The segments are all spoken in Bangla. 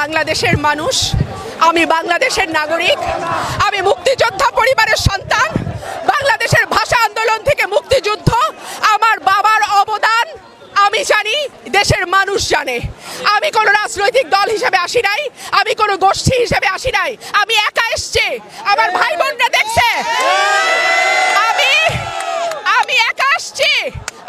বাংলাদেশের মানুষ, আমি বাংলাদেশের নাগরিক, আমি মুক্তিযোদ্ধা পরিবারের সন্তান, বাংলাদেশের ভাষা আন্দোলন থেকে মুক্তিযুদ্ধ, আমার বাবার অবদান আমি জানি, দেশের মানুষ জানে। আমি কোনো রাজনৈতিক দল হিসেবে আসি নাই, আমি কোনো গোষ্ঠী হিসেবে আসি নাই, আমি একা এসছে, আমার ভাই বোনরা দেখছে। আমি আমি একা আসছি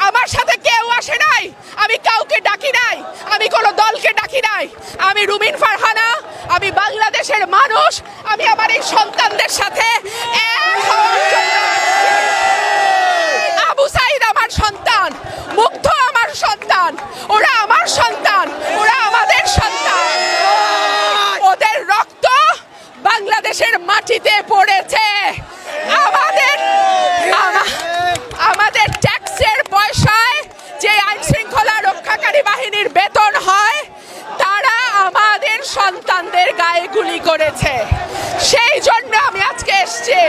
আমার সাথে কেউ আসে নাই, আমি কাউকে ডাকি নাই আমি কোনো দলকে ডাকি নাই আমি রুমিন ফারহানা, আমি বাংলাদেশের মানুষ, আমি আমার এই সন্তানদের সাথে আবু সাইদ আমার সন্তান, মুগ্ধ আমার সন্তান, ওরা আমার সন্তান, ওরা আমাদের সন্তান। ওদের রক্ত বাংলাদেশের মাটিতে পড়েছে। আমাদের, আমা- আমাদের ট্যাক্সের পয়সায় যে আইন শৃঙ্খলা রক্ষাকারী বাহিনীর বেতন হয় সন্তানদের গায়ে গুলি করেছে। সেই জন্য আমি আজকে এসছি।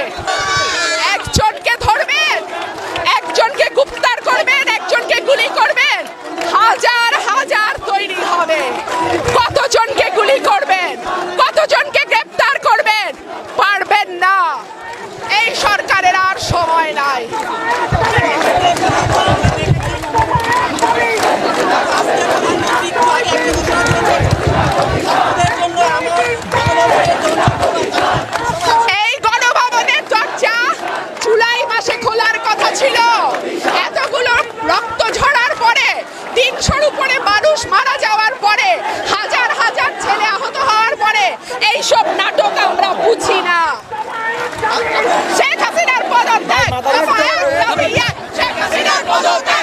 শেখ হাসিনার পদত্যাগ। শেখ হাসিনার পদত্যাগ।